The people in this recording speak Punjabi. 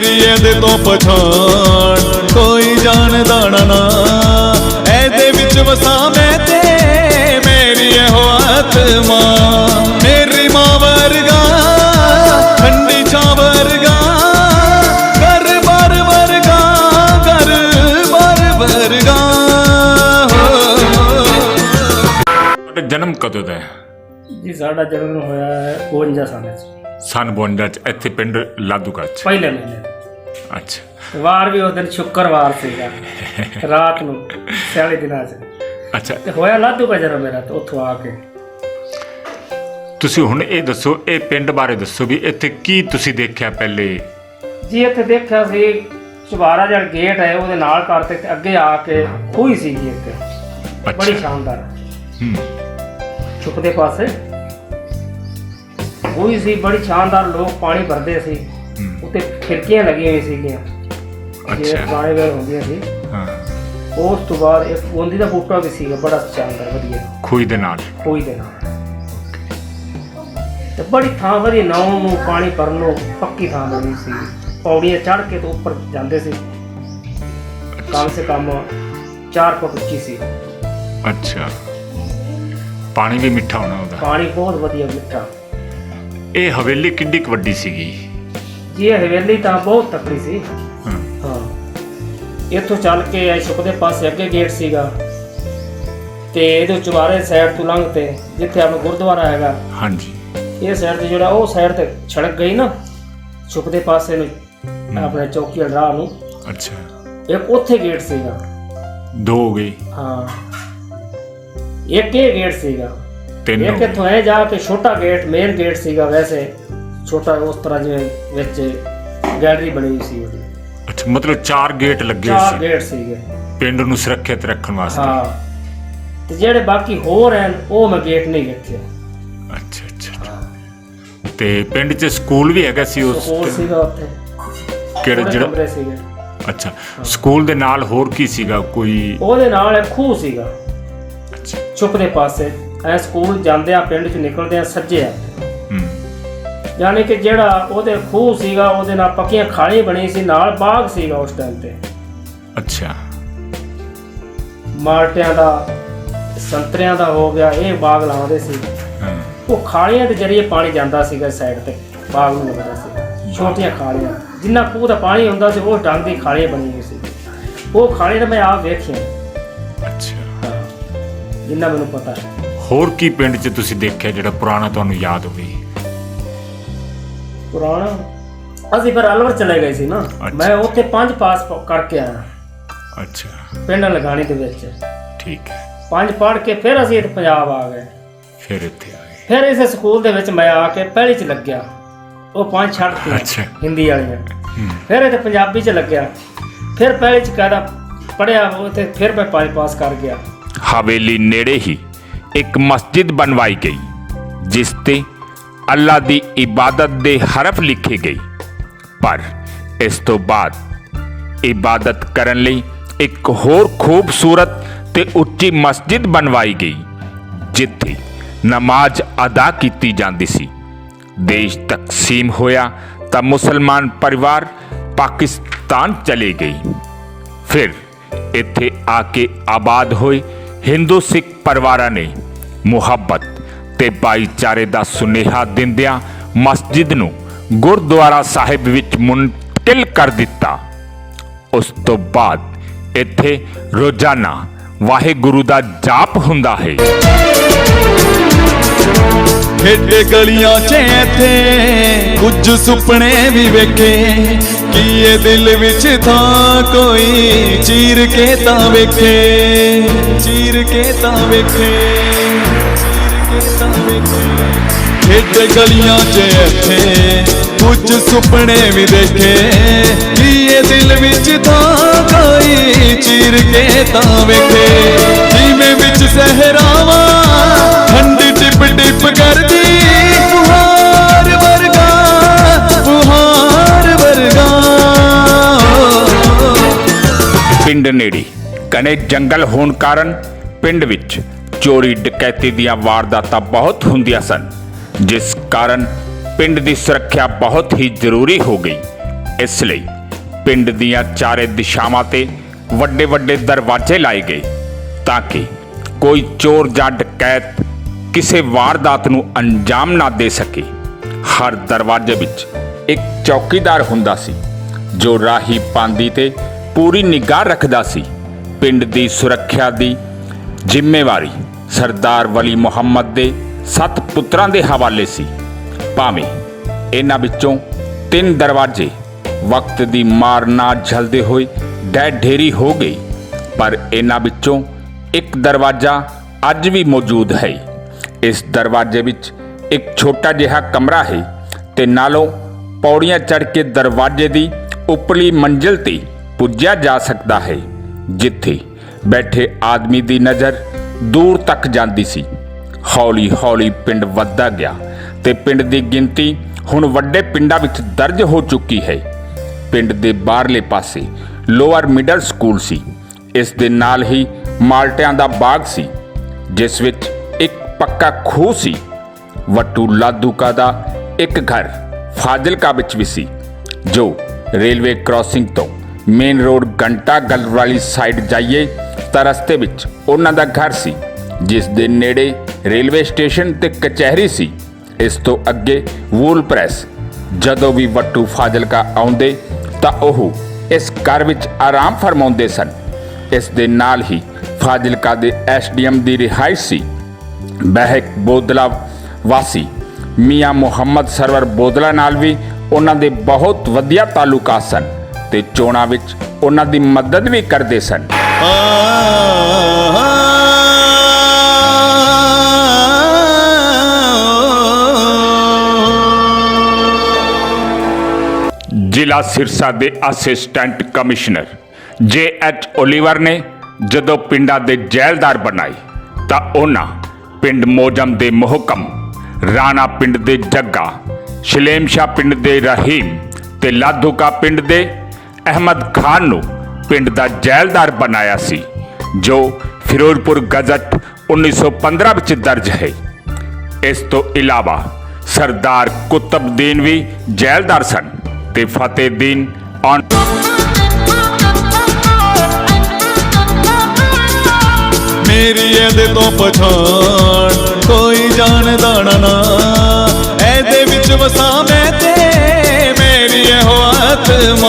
ਮੇਰੀ ਇਹਦੇ ਤੋਂ ਪਛਾਣ। ਕੋਈ ਜਾਣਦਾ ਨਾ। ਇਹਦੇ ਵਿੱਚ ਵਸਾਂ ਮੈਂ ਤੇ ਮੇਰੀ ਇਹੋ ਆਤਮਾ। ਮੇਰੀ ਮਾਂ ਵਰਗਾ ਠੰਡੀ ਛਾਂ ਵਰਗਾ ਘਰ ਬਾਰ ਵਰਗਾ ਘਰ ਬਾਰ ਵਰਗਾ ਜਨਮ ਕਦੋਂ ਦਾ ਹੈ? ਜੀ ਸਾਡਾ ਜਨਮ ਹੋਇਆ ਹੈ 52 ਸਾਲਾਂ ਚ ਸਨ 52 ਚ ਇੱਥੇ ਪਿੰਡ ਲਾਦੂਕਾ ਚ। ਪਹਿਲੇ ਮਹੀਨੇ। ਅੱਛਾ। ਵਾਰ ਵੀ ਉਸ ਦਿਨ ਸ਼ੁੱਕਰਵਾਰ ਸੀਗਾ ਰਾਤ ਨੂੰ 40 ਦਿਨਾਂ ਚ। ਅੱਛਾ। ਤੇ ਹੋਇਆ ਲਾਧੂ ਕਾ ਜਨਮ ਮੇਰਾ ਤੇ ਉੱਥੋਂ ਆ ਕੇ। ਤੁਸੀਂ ਹੁਣ ਇਹ ਦੱਸੋ ਇਹ ਪਿੰਡ ਬਾਰੇ ਦੱਸੋ ਵੀ ਇੱਥੇ ਕੀ ਤੁਸੀਂ ਦੇਖਿਆ ਪਹਿਲੇ? ਜੀ ਇੱਥੇ ਦੇਖਿਆ ਸੀ ਚੁਬਾਰਾ ਜਿਹੜਾ ਗੇਟ ਹੈ ਉਹਦੇ ਨਾਲ ਕਰਤੇ ਤੇ ਅੱਗੇ ਆ ਕੇ ਖੂਹੀ ਸੀ ਜੀ ਇੱਥੇ ਬੜੀ ਅੱਛਾ ਸ਼ਾਨਦਾਰ। ਹੂੰ। ਛੁਪਦੇ ਪਾਸੇ। ਖੂਹੀ ਸੀ ਬੜੀ ਸ਼ਾਨਦਾਰ ਲੋਕ ਪਾਣੀ ਭਰਦੇ ਸੀ। ਉੱਤੇ ਖਿੜਕੀਆਂ ਲੱਗੀਆਂ ਹੋਈਆਂ ਸੀਗੀਆਂ। ਅੱਛਾ। ਪੁਰਾਣੇ ਵੇਲੇ ਹੁੰਦੀਆਂ ਸੀ। ਹਾਂ। ਉਸ ਤੋਂ ਬਾਅਦ ਇੱਕ ਬੂੰਦੀ ਦਾ ਬੂਟਾ ਵੀ ਸੀਗਾ ਬੜਾ ਸ਼ਾਨਦਾਰ ਵਧੀਆ। ਖੂਈ ਦੇ ਨਾਲ। ਕੋਈ ਦੇ ਨਾਲ। ਤੇ ਬੜੀ ਥਾਂ ਵਧੀਆ ਨਾਉ ਨੂੰ ਪਾਣੀ ਭਰਨ ਨੂੰ ਪੱਕੀ ਥਾਂ ਬਣੀ ਸੀ। ਪੌੜੀਆਂ ਚੜ੍ਹ ਕੇ ਤੋਂ ਉੱਪਰ ਜਾਂਦੇ ਸੀ। ਕਮ ਸੇ ਕਮ 4 ਫੁੱਟ ਉੱਚੀ ਸੀ। ਅੱਛਾ। ਪਾਣੀ ਵੀ ਮਿੱਠਾ ਹੋਣਾ ਉਹਦਾ। ਪਾਣੀ ਬਹੁਤ ਵਧੀਆ ਮਿੱਠਾ। ਇਹ ਹਵੇਲੀ ਕਿੰਨੀ ਕੁ ਵੱਡੀ ਸੀਗੀ? ਜੀ ਇਹ ਹਵੇਲੀ ਤਾਂ ਬਹੁਤ ਤਕੜੀ ਸੀ। ਹਾਂ। ਹਾਂ। ਇੱਥੋਂ ਚੱਲ ਕੇ ਇਹ ਸੁਖਦੇ ਪਾਸੇ ਅੱਗੇ ਗੇਟ ਸੀਗਾ। ਤੇ ਇਹਦੇ ਚੁਬਾਰੇ ਸਾਈਡ ਤੋਂ ਲੰਘ ਤੇ ਜਿੱਥੇ ਆਪਣਾ ਗੁਰਦੁਆਰਾ ਹੈਗਾ ਹਾਂਜੀ। ਇਹ ਸਾਈਡ ਤੇ ਜਿਹੜਾ ਉਹ ਸਾਈਡ ਤੇ ਛੜਕ ਗਈ ਨਾ ਛੁਪਦੇ ਪਾਸੇ ਨੂੰ ਆਪਣੇ ਚੌਕੀ ਵਾਲੇ ਰਾਹ ਨੂੰ। ਅੱਛਾ। ਇੱਕ ਉੱਥੇ ਗੇਟ ਸੀਗਾ। ਦੋ ਹੋ ਗਏ ਹਾਂ। ਇੱਕ ਇਹ ਗੇਟ ਸੀਗਾ। ਤਿੰਨ। ਇੱਕ ਇੱਥੋਂ ਐ ਜਾ ਕੇ ਛੋਟਾ ਗੇਟ ਮੇਨ ਗੇਟ ਸੀਗਾ ਵੈਸੇ। ਛੋਟਾ ਉਸ ਤਰ੍ਹਾਂ ਜਿਵੇਂ ਵਿੱਚ ਗੈਲਰੀ ਬਣੀ ਹੋਈ ਸੀ ਉਹਦੀ। ਅੱਛਾ ਮਤਲਬ ਚਾਰ ਗੇਟ ਲੱਗੇ ਚਾਰ ਸੀ। ਗੇਟ ਸੀਗੇ। ਪਿੰਡ ਨੂੰ ਸੁਰੱਖਿਅਤ ਰੱਖਣ ਵਾਸਤੇ। ਹਾਂ। ਤੇ ਜਿਹੜੇ ਬਾਕੀ ਹੋਰ ਹਨ ਉਹ ਮੈਂ ਗੇਟ ਨਹੀਂ ਵੇਖਿਆ। ਅੱਛਾ ਅੱਛਾ। ਤੇ ਪਿੰਡ 'ਚ ਸਕੂਲ ਵੀ ਹੈਗਾ ਸੀ ਉਸ ਸਕੂਲ ਸੀਗਾ ਉੱਥੇ। ਕਿਹੜਾ ਜਿਹੜਾ ਅੱਛਾ ਸਕੂਲ ਦੇ ਨਾਲ ਹੋਰ ਕੀ ਸੀਗਾ? ਕੋਈ ਉਹਦੇ ਨਾਲ ਖੂਹ ਸੀਗਾ। ਅੱਛਾ। ਛੁਪਦੇ ਪਾਸੇ। ਐ ਸਕੂਲ ਜਾਂਦੇ ਆ ਪਿੰਡ ਚ ਨਿਕਲਦੇ ਆ ਸੱਜੇ ਆ। ਹੂੰ। ਯਾਨੀ ਕਿ ਜਿਹੜਾ ਉਹਦੇ ਖੂਹ ਸੀਗਾ ਉਹਦੇ ਨਾਲ ਪੱਕੀਆਂ ਖਾਲੀ ਬਣੀ ਸੀ ਨਾਲ ਬਾਗ ਸੀਗਾ ਉਸ ਟਾਈਮ ਤੇ। ਅੱਛਾ। ਮਾਲਟਿਆਂ ਦਾ ਸੰਤਰਿਆਂ ਦਾ ਹੋ ਗਿਆ ਇਹ ਬਾਗ ਲਾਉਂਦੇ ਸੀ। ਉਹ ਖਾਲੀਆਂ ਦੇ ਜਰੀਏ ਪਾਣੀ ਜਾਂਦਾ ਸੀਗਾ ਸਾਈਡ ਤੇ ਬਾਗ ਨੂੰ ਲੱਗਦਾ ਸੀ। ਛੋਟੀਆਂ ਖਾਲੀਆਂ। ਜਿੰਨਾ ਖੂਹ ਦਾ ਪਾਣੀ ਹੁੰਦਾ ਸੀ ਉਹ ਡੰਗ ਦੀ ਖਾਲੀਆਂ ਬਣੀ ਹੋਈ ਸੀ। ਉਹ ਖਾਲੀ ਤਾਂ ਮੈਂ ਆਪ ਵੇਖੀਆਂ। ਅੱਛਾ। ਜਿੰਨਾ ਮੈਨੂੰ ਪਤਾ। ਹੈ ਹੋਰ ਕੀ ਪਿੰਡ 'ਚ ਤੁਸੀਂ ਦੇਖਿਆ ਜਿਹੜਾ ਪੁਰਾਣਾ ਤੁਹਾਨੂੰ ਯਾਦ ਹੋਵੇ? ਪੁਰਾਣਾ? ਅਸੀਂ ਫਿਰ ਅਲਵਰ ਚਲੇ ਗਏ ਸੀ ਨਾ। ਅੱਛਾ। ਮੈਂ ਉੱਥੇ ਪੰਜ ਪਾਸ ਪ- ਕਰਕੇ ਆਇਆ। ਅੱਛਾ। ਪਿੰਡ ਲਗਾਣੀ ਦੇ ਵਿੱਚ। ਠੀਕ ਹੈ। ਪੰਜ ਪੜ੍ਹ ਕੇ ਫਿਰ ਅਸੀਂ ਇੱਥੇ ਪੰਜਾਬ ਆ ਗਏ। ਫਿਰ ਇੱਥੇ ਆ ਗਏ ਫਿਰ ਇਸੇ ਸਕੂਲ ਦੇ ਵਿੱਚ ਮੈਂ ਆ ਕੇ ਪਹਿਲੀ ਚ ਲੱਗਿਆ। ਉਹ ਪੰਜ ਛੱਡ ਅੱਛਾ। ਕੇ ਹਿੰਦੀ ਵਾਲੀਆਂ। ਹੂੰ। ਫਿਰ ਇੱਥੇ ਪੰਜਾਬੀ ਚ ਲੱਗਿਆ। ਫਿਰ ਪਹਿਲੀ ਚ ਕਾਇਦਾ ਪੜਿਆ ਉੱਥੇ ਫਿਰ ਮੈਂ ਪੰਜ ਪਾਸ ਕਰ ਗਿਆ। ਹਵੇਲੀ ਨੇੜੇ ਹੀ ਇੱਕ ਮਸਜਿਦ ਬਣਵਾਈ ਗਈ, ਜਿਸ ਤੇ ਅੱਲਾ ਦੀ ਇਬਾਦਤ ਦੇ ਹਰਫ ਲਿਖੇ ਗਏ। ਪਰ ਇਸ ਤੋਂ ਬਾਅਦ ਇਬਾਦਤ ਕਰਨ ਲਈ ਇੱਕ ਹੋਰ ਖੂਬਸੂਰਤ ਤੇ ਉੱਚੀ ਮਸਜਿਦ ਬਣਵਾਈ ਗਈ, ਜਿੱਥੇ ਨਮਾਜ਼ ਅਦਾ ਕੀਤੀ ਜਾਂਦੀ ਸੀ। ਦੇਸ਼ ਤਕਸੀਮ ਹੋਇਆ ਤਾਂ ਮੁਸਲਮਾਨ ਪਰਿਵਾਰ ਪਾਕਿਸਤਾਨ ਚਲੇ ਗਈ ਫਿਰ ਇੱਥੇ ਆ ਕੇ ਆਬਾਦ ਹੋਏ ਹਿੰਦੂ ਸਿੱਖ ਪਰਿਵਾਰਾਂ ਨੇ ਮੁਹੱਬਤ ਤੇ ਭਾਈਚਾਰੇ ਦਾ ਸੁਨੇਹਾ ਦਿੰਦਿਆਂ ਮਸਜਿਦ ਨੂੰ ਗੁਰਦੁਆਰਾ ਸਾਹਿਬ ਵਿੱਚ ਮੁੰਤਕਿਲ ਕਰ ਦਿੱਤਾ। ਉਸ ਤੋਂ ਬਾਅਦ ਇੱਥੇ ਰੋਜ਼ਾਨਾ ਵਾਹਿਗੁਰੂ ਦਾ ਜਾਪ ਹੁੰਦਾ ਹੈ। ਖੇਡੇ ਗਲੀਆਂ 'ਚ ਇੱਥੇ ਕੁਝ ਸੁਪਨੇ ਵੀ ਵੇਖੇ। ਕੀ ਇਹ ਦਿਲ ਵਿੱਚ ਥਾਂ ਕੋਈ ਚੀਰ ਕੇ ਤਾਂ ਵੇਖੇ। ਚੀਰ ਕੇ ਤਾਂ ਵੇਖੇ। ਚੀਰ ਗਲੀਆਂ 'ਚ ਇੱਥੇ, ਕੁਝ ਸੁਪਨੇ ਵੀ ਦੇਖੇ। ਕੀ ਦਿਲ ਵਿੱਚ ਥਾਂ ਕੋਈ ਚੀਰ ਕੇ ਤਾਂ ਵੇਖੇ। ਜਿਵੇਂ ਵਿੱਚ ਸਹਿਰਾਵਾਂ, ਠੰਡੀ ਟਿਪ ਟਿਪ ਕਰਦੀ। ਫੁਹਾਰ ਵਰਗਾ ਫੁਹਾਰ ਵਰਗਾ। ਪਿੰਡ ਨੇੜੀ, ਕਨੇ ਜੰਗਲ ਹੋਣ ਕਾਰਨ ਪਿੰਡ ਵਿੱਚ ਚੋਰੀ ਡਕੈਤੀ ਦੀਆਂ ਵਾਰਦਾਤਾਂ ਬਹੁਤ ਹੁੰਦੀਆਂ ਸਨ, ਜਿਸ ਕਾਰਨ ਪਿੰਡ ਦੀ ਸੁਰੱਖਿਆ ਬਹੁਤ ਹੀ ਜ਼ਰੂਰੀ ਹੋ ਗਈ। ਇਸ ਲਈ ਪਿੰਡ ਦੀਆਂ ਚਾਰੇ ਦਿਸ਼ਾਵਾਂ ਤੇ ਵੱਡੇ ਵੱਡੇ ਦਰਵਾਜ਼ੇ ਲਾਏ ਗਏ ਤਾਂ ਕਿ ਕੋਈ ਚੋਰ ਜਾਂ ਡਕੈਤ ਕਿਸੇ ਵਾਰਦਾਤ ਨੂੰ ਅੰਜਾਮ ਨਾ ਦੇ ਸਕੇ। ਹਰ ਦਰਵਾਜ਼ੇ ਵਿੱਚ ਇੱਕ ਚੌਕੀਦਾਰ ਹੁੰਦਾ ਸੀ, ਜੋ ਰਾਹੀ ਪਾਂਦੀ ਤੇ ਪੂਰੀ ਨਿਗਾਹ ਰੱਖਦਾ ਸੀ। ਪਿੰਡ ਦੀ ਸੁਰੱਖਿਆ ਦੀ ਜ਼ਿੰਮੇਵਾਰੀ ਸਰਦਾਰ ਵਲੀ ਮੁਹੰਮਦ ਦੇ ਸੱਤ ਪੁੱਤਰਾਂ ਦੇ ਹਵਾਲੇ ਸੀ। ਭਾਵੇਂ ਇਹਨਾਂ ਵਿੱਚੋਂ ਤਿੰਨ ਦਰਵਾਜ਼ੇ ਵਕਤ ਦੀ ਮਾਰ ਨਾਲ ਝਲਦੇ ਹੋਏ ਡੈ ਢੇਰੀ ਹੋ ਗਈ, ਪਰ ਇਹਨਾਂ ਵਿੱਚੋਂ ਇੱਕ ਦਰਵਾਜ਼ਾ ਅੱਜ ਵੀ ਮੌਜੂਦ ਹੈ। ਇਸ ਦਰਵਾਜ਼ੇ ਵਿੱਚ ਇੱਕ ਛੋਟਾ ਜਿਹਾ ਕਮਰਾ ਹੈ ਤੇ ਨਾਲੋਂ ਪੌੜੀਆਂ ਚੜ੍ਹ ਕੇ ਦਰਵਾਜ਼ੇ ਦੀ ਉੱਪਰਲੀ ਮੰਜ਼ਿਲ ਤੇ ਪੁੱਜਿਆ ਜਾ ਸਕਦਾ ਹੈ, ਜਿੱਥੇ ਬੈਠੇ ਆਦਮੀ ਦੀ ਨਜ਼ਰ ਦੂਰ ਤੱਕ ਜਾਂਦੀ ਸੀ। ਹੌਲੀ ਹੌਲੀ ਪਿੰਡ ਵੱਧਦਾ ਗਿਆ ਤੇ ਪਿੰਡ ਦੀ ਗਿਣਤੀ ਹੁਣ ਵੱਡੇ ਪਿੰਡਾਂ ਵਿੱਚ ਦਰਜ ਹੋ ਚੁੱਕੀ ਹੈ। ਪਿੰਡ ਦੇ ਬਾਹਰਲੇ ਪਾਸੇ ਲੋਅਰ ਮਿਡਲ ਸਕੂਲ ਸੀ। ਇਸ ਦੇ ਨਾਲ ਹੀ ਮਾਲਟਿਆਂ ਦਾ ਬਾਗ ਸੀ, ਜਿਸ ਵਿੱਚ ਇੱਕ ਪੱਕਾ ਖੂਹ ਸੀ। ਵੱਟੂ ਲਾਦੂਕਾ ਦਾ ਇੱਕ ਘਰ ਫਾਜ਼ਿਲਕਾ ਵਿੱਚ ਵੀ ਸੀ, ਜੋ ਰੇਲਵੇ ਕ੍ਰਾਸਿੰਗ ਤੋਂ ਮੇਨ ਰੋਡ ਘੰਟਾ ਗਲ ਵਾਲੀ ਸਾਈਡ ਜਾਈਏ ਤਾਂ ਰਸਤੇ ਵਿੱਚ ਉਹਨਾਂ ਦਾ ਘਰ ਸੀ, ਜਿਸ ਦੇ ਨੇੜੇ ਰੇਲਵੇ ਸਟੇਸ਼ਨ ਤੇ ਕਚਹਿਰੀ ਸੀ। ਇਸ ਤੋਂ ਅੱਗੇ ਵੂਲ ਪ੍ਰੈਸ। ਜਦੋਂ ਵੀ ਵੱਟੂ ਫਾਜ਼ਿਲਕਾ ਆਉਂਦੇ, ਤਾਂ ਉਹ ਇਸ ਘਰ ਵਿੱਚ ਆਰਾਮ ਫਰਮਾਉਂਦੇ ਸਨ। ਇਸ ਦੇ ਨਾਲ ਹੀ ਫਾਜ਼ਿਲਕਾ ਦੇ ਐਸਡੀਐਮ ਦੀ ਰਿਹਾਇਸ਼ ਸੀ। ਬਹਿਕ ਬੋਦਲਾ ਵਾਸੀ ਮੀਆਂ ਮੁਹੰਮਦ ਸਰਵਰ ਬੋਦਲਾ ਨਾਲ ਵੀ ਉਹਨਾਂ ਦੇ ਬਹੁਤ ਵਧੀਆ ਤਾਲੁਕਾਤ ਸਨ ਤੇ ਚੋਣਾਂ ਵਿੱਚ ਉਹਨਾਂ ਦੀ ਮਦਦ ਵੀ ਕਰਦੇ ਸਨ। ਜ਼ਿਲ੍ਹਾ ਸਿਰਸਾ ਦੇ assistant commissioner J H Oliver ਨੇ ਜਦੋਂ ਪਿੰਡਾਂ ਦੇ ਜੈਲਦਾਰ ਬਣਾਏ ਤਾਂ ਉਹਨਾਂ ਪਿੰਡ ਮੋਜਮ ਦੇ ਮੁਹਕਮ, ਰਾਣਾ ਪਿੰਡ ਦੇ ਜੱਗਾ ਸ਼ਲੇਮਸ਼ਾ ਪਿੰਡ ਦੇ ਰਹੀਮ ਤੇ ਲਾਧੂਕਾ ਪਿੰਡ ਦੇ ਅਹਿਮਦ ਖਾਨ ਨੂੰ ਪਿੰਡ ਦਾ ਜੈਲਦਾਰ ਬਣਾਇਆ ਸੀ, ਜੋ ਫਿਰੋਜ਼ਪੁਰ ਗਜ਼ਟ 1915 ਵਿੱਚ ਦਰਜ ਹੈ। ਇਸ ਤੋਂ ਇਲਾਵਾ ਸਰਦਾਰ ਕੁਤਬਦੀਨ ਵੀ ਜੈਲਦਾਰ ਸਨ ਤੇ ਫਤਿਹਦੀਨ ਔਨ ਮੇਰੀ ਇਹਦੇ ਤੋਂ ਪਛਾਣ, ਕੋਈ ਜਾਣਦਾ ਨਾ। ਇਹਦੇ ਵਿੱਚ ਵਸਾਂ ਮੈਂ ਤੇ, ਮੇਰੀ ਇਹੋ ਆਤਮਾ।